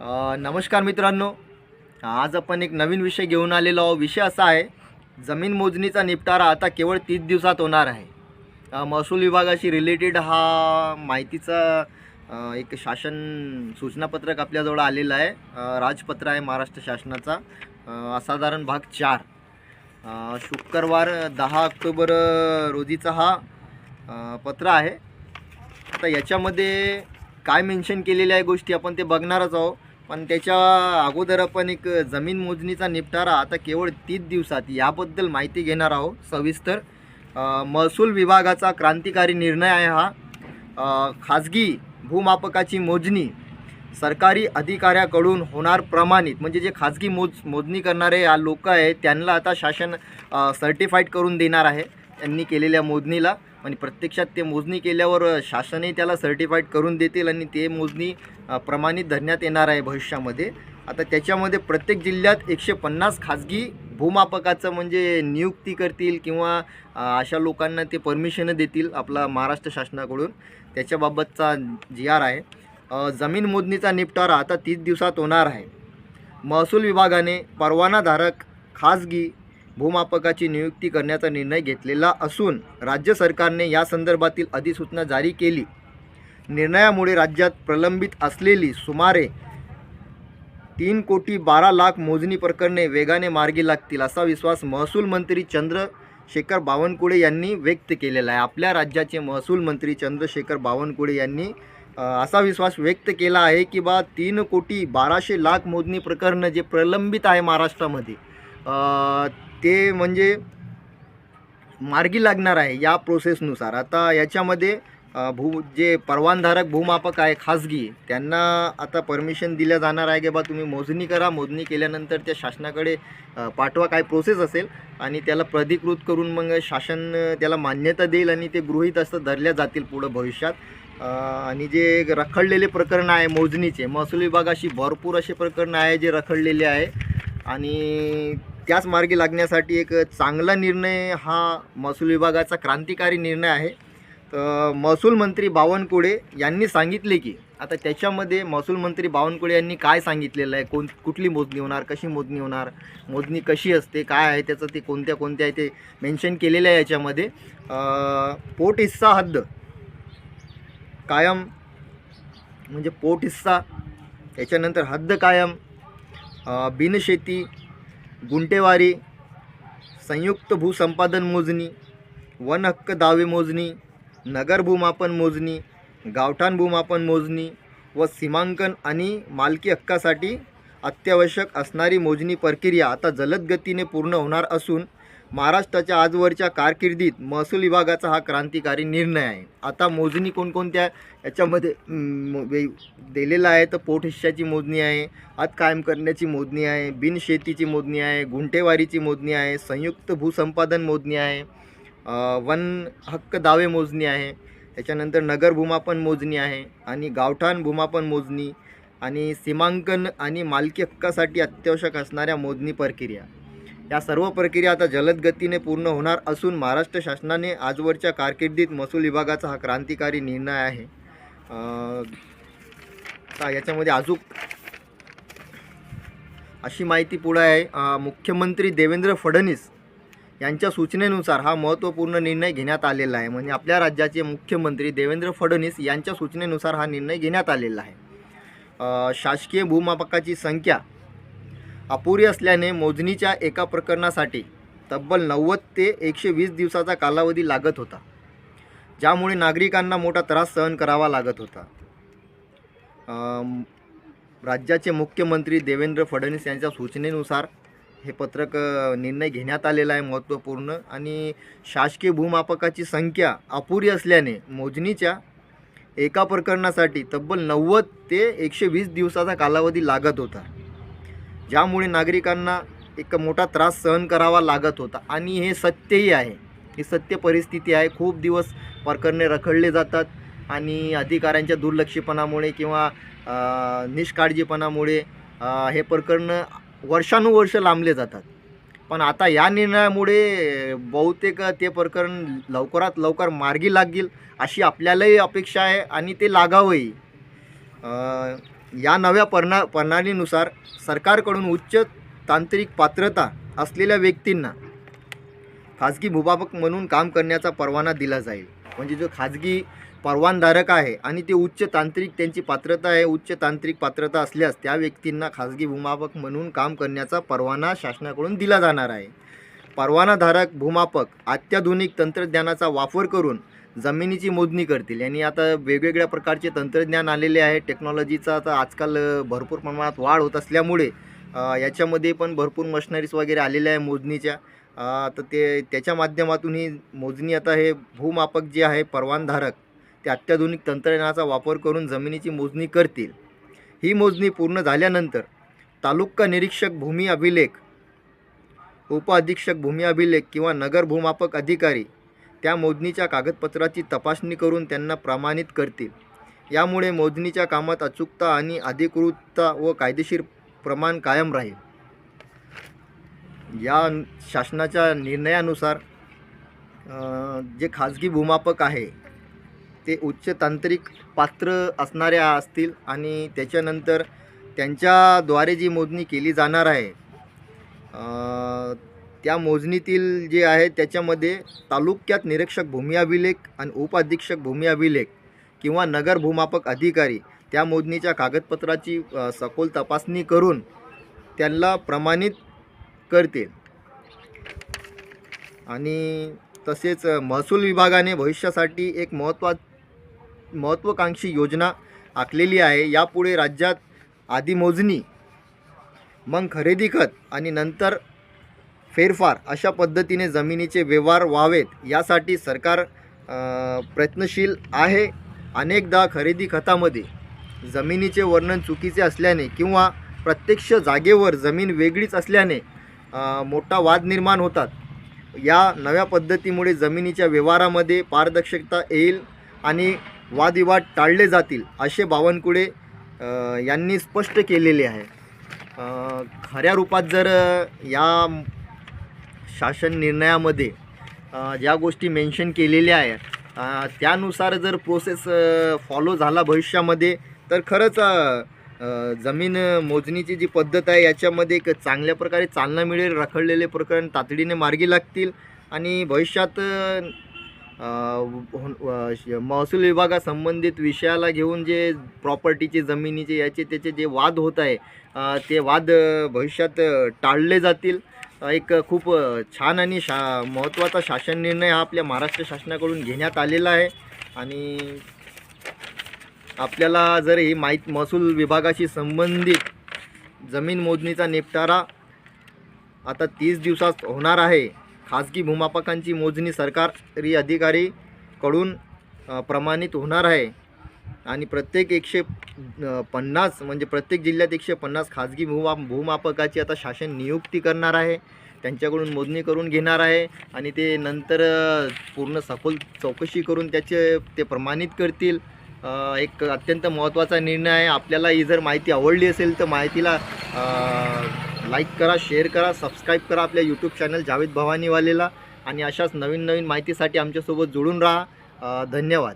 नमस्कार मित्रांनो. आज आपण एक नवीन विषय घेऊन आलेलो आहोत. विषय असा आहे जमीन मोजणीचा निपटारा आता केवळ तीस दिवसात होणार आहे. महसूल विभागाशी रिलेटेड हा माहितीचा एक शासन सूचनापत्रक आपल्याजवळ आलेलं आहे. राजपत्र आहे महाराष्ट्र शासनाचा. असाधारण भाग चार. शुक्रवार दहा ऑक्टोबर रोजीचा हा पत्र आहे. आता याच्यामध्ये काय मेन्शन केलेल्या आहे गोष्टी आपण ते बघणारच आहोत. पण त्याच्या अगोदर आपण एक जमीन मोजणीचा निपटारा आता केवळ तीस दिवसात याबद्दल माहिती घेणार आहोत. सविस्तर महसूल विभागाचा क्रांतिकारी निर्णय आहे हा. खाजगी भूमापकाची मोजणी सरकारी अधिकाऱ्याकडून होणार प्रमाणित म्हणजे जे खाजगी मोज मोजणी करणारे लोक आहेत त्यांना आता शासन सर्टिफाईड करून देणार आहे. त्यांनी केलेल्या मोजणीला. आणि प्रत्यक्षात ते मोजणी केल्यावर शासनही त्याला सर्टिफाईड करून देतील आणि ते मोजणी प्रमाणित धरण्यात येणार आहे भविष्यामध्ये. आता त्याच्यामध्ये प्रत्येक जिल्ह्यात एकशे पन्नास खाजगी भूमापकाचं म्हणजे नियुक्ती करतील किंवा अशा लोकांना ते परमिशन देतील आपला महाराष्ट्र शासनाकडून. त्याच्याबाबतचा जी आर आहे. जमीन मोजणीचा निपटारा आता तीस दिवसात होणार आहे. महसूल विभागाने परवानाधारक खाजगी भूमापकाची नियुक्ती करण्याचा निर्णय घेतलेला असून राज्य सरकारने या संदर्भातील अधिसूचना जारी केली. निर्णयामुळे राज्यात प्रलंबित असलेली सुमारे तीन कोटी बारा लाख मोजणी प्रकरणे वेगाने मार्गी लागतील असा विश्वास महसूल मंत्री चंद्रशेखर बावनकुळे यांनी व्यक्त केलेला आहे. आपल्या राज्याचे महसूल मंत्री चंद्रशेखर बावनकुळे यांनी असा विश्वास व्यक्त केला आहे की बा तीन कोटी बाराशे लाख मोजणी प्रकरणं जे प्रलंबित आहे महाराष्ट्रामध्ये ते म्हणजे मार्गी लागणार आहे या प्रोसेसनुसार. आता याच्यामध्ये भू जे परवानधारक भूमापक आहे खाजगी त्यांना आता परमिशन दिल्या जाणार आहे की बा तुम्ही मोजणी करा. मोजणी केल्यानंतर त्या शासनाकडे पाठवा काय प्रोसेस असेल आणि त्याला प्राधिकृत करून मग शासन त्याला मान्यता देईल आणि ते गृहीत असं धरल्या जातील पुढं भविष्यात. आणि जे रखडलेले प्रकरण आहे मोजणीचे महसूल विभागाशी भरपूर असे प्रकरण आहे जे रखडलेले आहे. आणि त्याच मार्गी लागण्यासाठी एक चांगला निर्णय हा महसूल विभागाचा क्रांतिकारी निर्णय आहे. तर महसूल मंत्री बावनकुळे यांनी सांगितले की आता त्याच्यामध्ये महसूल मंत्री बावनकुळे यांनी काय सांगितलेलं आहे? कोण कुठली मोजणी होणार? कशी मोजणी होणार? मोजणी कशी असते? काय आहे त्याचं? ते कोणत्या कोणत्या आहे ते मेन्शन केलेलं आहे याच्यामध्ये. पोट हिस्सा हद्द. कायम म्हणजे पोट हिस्सा. त्याच्यानंतर हद्द कायम. बिनशेती. गुंटेवारी संयुक्त भूसंपादन मोजणी वन हक्क दावे मोजणी नगर भूमापन मोजणी गावठाण भूमापन मोजणी व सीमांकन आणि मालकी हक्कासाठी अत्यावश्यक असणारी मोजणी प्रक्रिया आता जलद गतीने पूर्ण होणार असून महाराष्ट्राच्या आजवरच्या कारकिर्दीत महसूल विभागाचा हा क्रांतिकारी निर्णय आहे. आता मोजणी कोणकोणत्या याच्यामध्ये दिलेला आहे तर पोट हिश्श्याची मोजणी आहे हात कायम करण्याची मोजणी आहे बिनशेतीची मोजणी आहे गुंठेवारीची मोजणी आहे संयुक्त भूसंपादन मोजणी आहे वन हक्क दावे मोजणी आहे त्याच्यानंतर नगर भूमापन मोजणी आहे आणि गावठाण भूमापन मोजणी आणि सीमांकन आणि मालकी हक्कासाठी अत्यावश्यक असणाऱ्या मोजणी प्रक्रिया. या सर्व प्रक्रिया आता जलद गतीने पूर्ण होणार असून महाराष्ट्र शासनाने आजवरच्या कारकिर्दीत महसूल विभागाचा हा क्रांतिकारी निर्णय आहे. आता याच्यामध्ये अजून अशी माहिती पुढे आहे. मुख्यमंत्री देवेंद्र फडणवीस यांच्या सूचनेनुसार हा महत्त्वपूर्ण निर्णय घेण्यात आलेला आहे. म्हणजे आपल्या राज्याचे मुख्यमंत्री देवेंद्र फडणवीस यांच्या सूचनेनुसार हा निर्णय घेण्यात आलेला आहे. शासकीय भूमापकाची संख्या अपुरी असल्याने मोजणीच्या एका प्रकरणासाठी तब्बल नव्वद ते एकशे वीस दिवसाचा कालावधी लागत होता ज्यामुळे नागरिकांना मोठा त्रास सहन करावा लागत होता. राज्याचे मुख्यमंत्री देवेंद्र फडणवीस यांच्या सूचनेनुसार हे पत्रक निर्णय घेण्यात आलेला आहे महत्त्वपूर्ण आणि शासकीय भूमापकाची संख्या अपुरी असल्याने मोजणीच्या एका प्रकरणासाठी तब्बल नव्वद ते एकशे वीस दिवसाचा कालावधी लागत होता. ज्यामुळे नागरिकांना एक मोठा त्रास सहन करावा लागत होता. आणि हे सत्यही आहे. ही सत्य परिस्थिती आहे. खूप दिवस प्रकरणे रखडले जातात आणि अधिकाऱ्यांच्या दुर्लक्षपणामुळे किंवा निष्काळजीपणामुळे हे प्रकरणं वर्षानुवर्ष लांबले जातात. पण आता या निर्णयामुळे बहुतेक ते प्रकरण लवकरात लवकर मार्गी लागेल अशी आपल्यालाही अपेक्षा आहे आणि ते लागावंही. या नव्या पर्णा प्रणालीनुसार सरकारकडून उच्च तांत्रिक पात्रता असलेल्या व्यक्तींना खाजगी भूभावक म्हणून काम करण्याचा परवाना दिला जाईल. म्हणजे जो खाजगी परवानधारक आहे आणि ते उच्च तांत्रिक त्यांची पात्रता आहे उच्च तांत्रिक पात्रता असल्यास त्या व्यक्तींना खाजगी भूमापक म्हणून काम करण्याचा परवाना शासनाकडून दिला जाणार आहे. परवानाधारक भूमापक अत्याधुनिक तंत्रज्ञानाचा वापर करून जमिनीची मोजणी करतील. यांनी आता वेगवेगळ्या प्रकारचे तंत्रज्ञान आलेले आहे. टेक्नॉलॉजीचा आता आजकाल भरपूर प्रमाणात वाढ होत असल्यामुळे याच्यामध्ये पण भरपूर मशनरीज वगैरे आलेल्या आहे मोजणीच्या. तर ते त्याच्या माध्यमातून ही मोजणी आता हे भूमापक जे आहे परवानधारक ते अत्याधुनिक तंत्रज्ञानाचा वापर करून जमिनीची मोजणी करतील. ही मोजणी पूर्ण झाल्यानंतर तालुका निरीक्षक भूमी अभिलेख उपअधीक्षक भूमी अभिलेख किंवा नगर भूमापक अधिकारी त्या मोजणीच्या कागदपत्राची तपासणी करून त्यांना प्रमाणित करतील. यामुळे मोजणीच्या कामात अचूकता आणि अधिकृतता व कायदेशीर प्रमाण कायम राहील. या शासनाच्या निर्णयानुसार जे खाजगी भूमापक आहे ते उच्च तांत्रिक पात्र असणाऱ्या असतील आणि त्याच्यानंतर त्यांच्याद्वारे जी मोजणी केली जाणार आहे त्या मोजणीतील जे आहे त्याच्यामध्ये तालुक्यात निरीक्षक भूमी अभिलेख आणि उपाधीक्षक भूमी अभिलेख किंवा नगर भूमापक अधिकारी त्या मोजणीच्या कागदपत्राची सखोल तपासणी करून त्यांना प्रमाणित करतील आणि तसेच महसूल विभागाने भविष्यासाठी एक महत्त्वा महत्त्वाकांक्षी योजना आखलेली आहे. यापुढे राज्यात आधी मोजणी मग खरेदी खत आणि नंतर फेरफार अशा पद्धतीने जमिनीचे व्यवहार व्हावेत यासाठी सरकार प्रयत्नशील आहे. अनेकदा खरेदी खतामध्ये जमिनीचे वर्णन चुकीचे असल्याने किंवा प्रत्यक्ष जागेवर जमीन वेगळीच असल्याने मोठा वाद निर्माण होतात. या नव्या पद्धतीमुळे जमिनीच्या व्यवहारामध्ये पारदर्शकता येईल आणि वादविवाद टाळले जातील असे बावनकुळे यांनी स्पष्ट केलेले आहे. खऱ्या रूपात जर या शासन निर्णयामध्ये ज्या गोष्टी मेन्शन केलेल्या आहेत त्यानुसार जर प्रोसेस फॉलो झाला भविष्यामध्ये तर खरंच जमीन मोजणीची जी पद्धत आहे याच्यामध्ये एक चांगल्या प्रकारे चालना मिळेल रखडलेले प्रकरण तातडीने मार्गी लागतील आणि भविष्यात महसूल विभागासंबंधित विषयाला घेऊन जे प्रॉपर्टीचे जमिनीचे याचे त्याचे जे वाद होत आहे ते वाद भविष्यात टाळले जातील. एक खूप छान आणि शा महत्त्वाचा शासन निर्णय हा आपल्या महाराष्ट्र शासनाकडून घेण्यात आलेला आहे. आणि आपल्याला जर ही माहीत महसूल विभागाशी संबंधित जमीन मोजणीचा निपटारा आता तीस दिवसात होणार आहे. खाजगी भूमापकांची मोजणी सरकारी अधिकारीकडून प्रमाणित होणार आहे. आणि प्रत्येक एकशे पन्नास म्हणजे प्रत्येक जिल्ह्यात एकशे पन्नास खाजगी भूमा भूमापकाची आता शासन नियुक्ती करणार आहे. त्यांच्याकडून मोजणी करून घेणार आहे. आणि ते नंतर पूर्ण सखोल चौकशी करून त्याचे ते प्रमाणित करतील. एक अत्यंत महत्त्वाचा निर्णय आहे. आपल्याला ही जर माहिती आवडली असेल तर माहितीला लाईक करा शेअर करा सबस्क्राईब करा आपल्या यूट्यूब चॅनल जावेद भवानीवालेला. आणि अशाच नवीन नवीन माहितीसाठी आमच्यासोबत जोडून राहा. धन्यवाद.